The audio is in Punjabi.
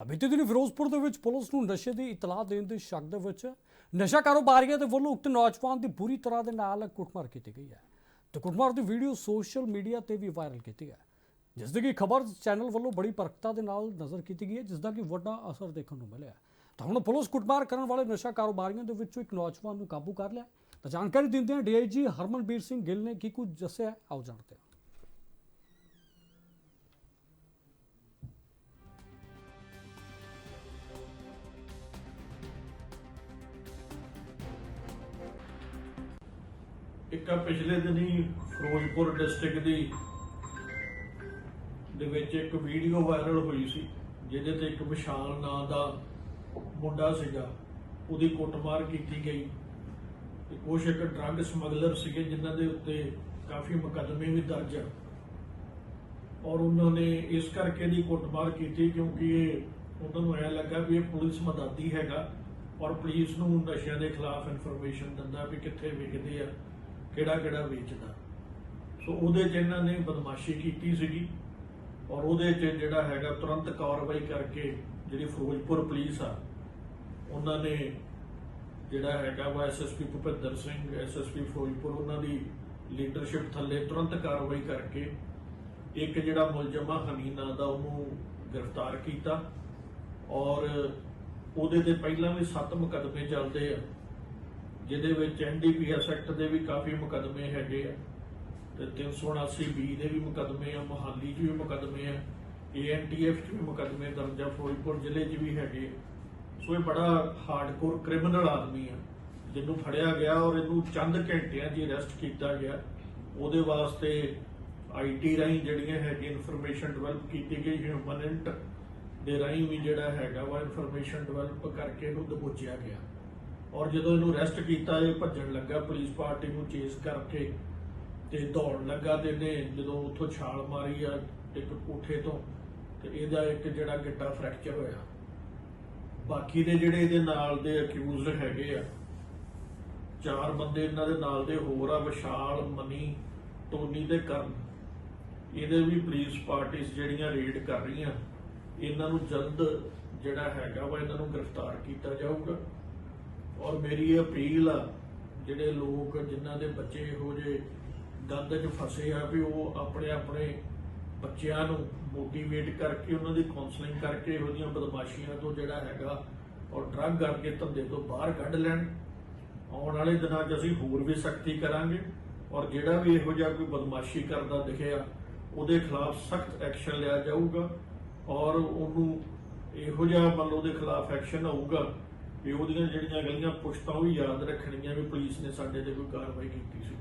ਬੀਤੇ ਦਿਨ ਫਿਰੋਜ਼ਪੁਰ ਦੇ ਵਿੱਚ ਪੁਲਿਸ ਨੂੰ ਨਸ਼ੇ ਦੀ ਇਤਲਾਹ ਦੇਣ ਦੇ ਸ਼ੱਕ ਦੇ ਵਿੱਚ ਨਸ਼ਾ ਕਾਰੋਬਾਰੀਆਂ ਦੇ ਵੱਲੋਂ ਉਕਤ ਨੌਜਵਾਨ ਦੀ ਬੁਰੀ ਤਰ੍ਹਾਂ ਦੇ ਨਾਲ ਕੁੱਟਮਾਰ ਕੀਤੀ ਗਈ ਹੈ ਤੇ ਕੁੱਟਮਾਰ ਦੀ ਵੀਡੀਓ ਸੋਸ਼ਲ ਮੀਡੀਆ ਤੇ ਵੀ ਵਾਇਰਲ ਕੀਤੀ ਹੈ। ਜਿਸ ਦੀ ਕਿ ਖਬਰ ਚੈਨਲ ਵੱਲੋਂ ਬੜੀ ਪਰਖਤਾ ਦੇ ਨਾਲ ਨਜ਼ਰ ਕੀਤੀ ਗਈ ਹੈ, ਜਿਸ ਦਾ ਕਿ ਵੱਡਾ ਅਸਰ ਦੇਖਣ ਨੂੰ ਮਿਲਿਆ ਤਾਂ ਹੁਣ ਪੁਲਿਸ ਕੁੱਟਮਾਰ ਕਰਨ ਵਾਲੇ ਨਸ਼ਾ ਕਾਰੋਬਾਰੀਆਂ ਦੇ ਵਿੱਚੋਂ ਇੱਕ ਨੌਜਵਾਨ ਨੂੰ ਕਾਬੂ ਕਰ ਲਿਆ ਤਾਂ ਜਾਣਕਾਰੀ ਦਿੰਦੇ ਹਾਂ ਡੀਆਈਜੀ ਹਰਮਨਬੀਰ ਸਿੰਘ ਗਿੱਲ ਨੇ ਕੀ ਕੁਝ ਦੱਸਿਆ ਆਓ ਜਾਣਦੇ ਹਾਂ। ਇੱਕ ਆ ਪਿਛਲੇ ਦਿਨੀ ਫਿਰੋਜ਼ਪੁਰ ਡਿਸਟ੍ਰਿਕਟ ਦੀ ਦੇ ਵਿੱਚ ਇੱਕ ਵੀਡੀਓ ਵਾਇਰਲ ਹੋਈ ਸੀ, ਜਿਹਦੇ ਤੇ ਇੱਕ ਵਿਸ਼ਾਲ ਨਾਂ ਦਾ ਮੁੰਡਾ ਸੀਗਾ, ਉਹਦੀ ਕੁੱਟਮਾਰ ਕੀਤੀ ਗਈ। ਤੇ ਕੁਛ ਇੱਕ ਡਰੱਗ ਸਮਗਲਰ ਸੀਗੇ, ਜਿਨ੍ਹਾਂ ਦੇ ਉੱਤੇ ਕਾਫੀ ਮੁਕੱਦਮੇ ਵੀ ਦਰਜ ਆ। ਔਰ ਉਹਨਾਂ ਨੇ ਇਸ ਕਰਕੇ ਦੀ ਕੁੱਟਮਾਰ ਕੀਤੀ, ਕਿਉਂਕਿ ਇਹ ਉਹਨਾਂ ਨੂੰ ਐ ਲੱਗਾ ਵੀ ਇਹ ਪੁਲਿਸ ਮਦਦੀ ਹੈਗਾ, ਔਰ ਪੁਲਿਸ ਨੂੰ ਨਸ਼ਿਆਂ ਦੇ ਖਿਲਾਫ ਇਨਫੋਰਮੇਸ਼ਨ ਦਿੰਦਾ ਵੀ ਕਿੱਥੇ ਵਿਕਦੇ ਆ। ਕਿਹੜਾ ਕਿਹੜਾ ਵੇਚਦਾ। ਸੋ ਉਹਦੇ 'ਚ ਇਹਨਾਂ ਨੇ ਬਦਮਾਸ਼ੀ ਕੀਤੀ ਸੀਗੀ ਔਰ ਉਹਦੇ 'ਚ ਜਿਹੜਾ ਹੈਗਾ ਤੁਰੰਤ ਕਾਰਵਾਈ ਕਰਕੇ ਜਿਹੜੀ ਫਿਰੋਜ਼ਪੁਰ ਪੁਲਿਸ ਆ, ਉਹਨਾਂ ਨੇ ਜਿਹੜਾ ਹੈਗਾ ਵਾ ਐਸਐਸਪੀ ਭੁਪਿੰਦਰ ਸਿੰਘ ਐਸਐਸਪੀ ਫਿਰੋਜ਼ਪੁਰ, ਉਹਨਾਂ ਦੀ ਲੀਡਰਸ਼ਿਪ ਥੱਲੇ ਤੁਰੰਤ ਕਾਰਵਾਈ ਕਰਕੇ ਇੱਕ ਜਿਹੜਾ ਮੁਲਜ਼ਮ ਆ ਹਨੀਨਾ ਦਾ ਉਹਨੂੰ ਗ੍ਰਿਫਤਾਰ ਕੀਤਾ ਔਰ ਉਹਦੇ ਤੇ ਪਹਿਲਾਂ ਵੀ 7 ਮੁਕੱਦਮੇ ਚੱਲਦੇ ਆ। ਜਿਹਦੇ ਵਿੱਚ ਐਨਡੀਪੀਐਸ ਐਕਟ ਦੇ ਵੀ ਕਾਫੀ ਮੁਕੱਦਮੇ ਹੈਗੇ ਆ ਤੇ 379 ਬੀ ਦੇ ਵੀ ਮੁਕੱਦਮੇ ਆ, ਮੋਹਾਲੀ 'ਚ ਵੀ ਮੁਕੱਦਮੇ ਆ ਏਐਨਟੀਐਫ 'ਚ ਵੀ ਮੁਕੱਦਮੇ, ਦਰਜ ਆ ਫਿਰੋਜ਼ਪੁਰ ਜ਼ਿਲ੍ਹੇ 'ਚ ਵੀ ਹੈਗੇ ਸੋ ਇਹ ਬੜਾ ਹਾਰਡਕੋਰ ਕ੍ਰਿਮੀਨਲ ਆਦਮੀ ਆ, ਜਿਹਨੂੰ ਫੜਿਆ ਗਿਆ ਔਰ ਇਹਨੂੰ ਚੰਦ ਘੰਟਿਆਂ 'ਚ ਹੀ ਅਰੈਸਟ ਕੀਤਾ ਗਿਆ। ਉਹਦੇ ਵਾਸਤੇ ਆਈਟੀ ਰਾਹੀਂ ਜਿਹੜੀਆਂ ਹੈਗੀਆਂ ਇਨਫੋਰਮੇਸ਼ਨ ਡਿਵੈਲਪ ਕੀਤੀ ਗਈ ਹਿਊਮਨੈਂਟ ਦੇ ਰਾਹੀਂ ਵੀ ਜਿਹੜਾ ਹੈਗਾ ਵਾ ਇਨਫੋਰਮੇਸ਼ਨ ਡਿਵੈਲਪ ਕਰਕੇ ਇਹਨੂੰ ਦਬੋਚਿਆ ਗਿਆ। ਔਰ ਜਦੋਂ ਇਹਨੂੰ ਅਰੈਸਟ ਕੀਤਾ, ਇਹ ਭੱਜਣ ਲੱਗਾ, ਪੁਲਿਸ ਪਾਰਟੀ ਨੂੰ ਚੇਸ ਕਰਕੇ ਤੇ ਦੌੜਨ ਲੱਗਾ ਤੇ ਇਹਨੇ ਜਦੋਂ ਉੱਥੋਂ ਛਾਲ ਮਾਰੀ ਆ ਇੱਕ ਕੋਠੇ ਤੋਂ, ਤੇ ਇਹਦਾ ਇੱਕ ਜਿਹੜਾ ਗਿੱਟਾ ਫ੍ਰੈਕਚਰ ਹੋਇਆ। ਬਾਕੀ ਦੇ ਜਿਹੜੇ ਇਹਦੇ ਨਾਲ ਦੇ ਅਕਿਊਜ਼ਡ ਹੈਗੇ ਆ, ਚਾਰ ਬੰਦੇ ਇਹਨਾਂ ਦੇ ਨਾਲ ਦੇ, ਹੋਰ ਆ ਵਿਸ਼ਾਲ, ਮਨੀ, ਟੋਨੀ ਤੇ ਕਰਨ। ਇਹਦੇ ਵੀ ਪੁਲਿਸ ਪਾਰਟੀਆਂ ਜਿਹੜੀਆਂ ਰੇਡ ਕਰ ਰਹੀਆਂ, ਇਹਨਾਂ ਨੂੰ ਜਲਦ ਜਿਹੜਾ ਹੈਗਾ ਵਾ, ਇਹਨਾਂ ਨੂੰ ਗ੍ਰਿਫਤਾਰ ਕੀਤਾ ਜਾਊਗਾ। ਔਰ ਮੇਰੀ ਇਹ ਅਪੀਲ ਆ, ਜਿਹੜੇ ਲੋਕ, ਜਿਨ੍ਹਾਂ ਦੇ ਬੱਚੇ ਇਹੋ ਜਿਹੇ ਗੰਦ 'ਚ ਫਸੇ ਆ, ਵੀ ਉਹ ਆਪਣੇ ਆਪਣੇ ਬੱਚਿਆਂ ਨੂੰ ਮੋਟੀਵੇਟ ਕਰਕੇ, ਉਹਨਾਂ ਦੀ ਕਾਉਂਸਲਿੰਗ ਕਰਕੇ ਇਹੋ ਜਿਹੀਆਂ ਬਦਮਾਸ਼ੀਆਂ ਤੋਂ ਜਿਹੜਾ ਹੈਗਾ ਔਰ ਡਰੱਗ ਕਰਕੇ ਧੰਦੇ ਤੋਂ ਬਾਹਰ ਕੱਢ ਲੈਣ। ਆਉਣ ਵਾਲੇ ਦਿਨਾਂ 'ਚ ਅਸੀਂ ਹੋਰ ਵੀ ਸਖਤੀ ਕਰਾਂਗੇ ਔਰ ਜਿਹੜਾ ਵੀ ਇਹੋ ਜਿਹਾ ਕੋਈ ਬਦਮਾਸ਼ੀ ਕਰਦਾ ਦਿਖਿਆ, ਉਹਦੇ ਖਿਲਾਫ ਸਖਤ ਐਕਸ਼ਨ ਲਿਆ ਜਾਊਗਾ ਔਰ ਉਹਨੂੰ ਇਹੋ ਜਿਹਾ ਮਤਲਬ ਉਹਦੇ ਖਿਲਾਫ ਐਕਸ਼ਨ ਹੋਊਗਾ ਵੀ ਉਹਦੀਆਂ ਜਿਹੜੀਆਂ ਗਲੀਆਂ ਪੁਸ਼ਤਾਂ ਉਹ ਵੀ ਯਾਦ ਰੱਖਣੀਆਂ ਵੀ ਪੁਲਿਸ ਨੇ ਸਾਡੇ ਤੇ ਕੋਈ ਕਾਰਵਾਈ ਕੀਤੀ ਸੀ।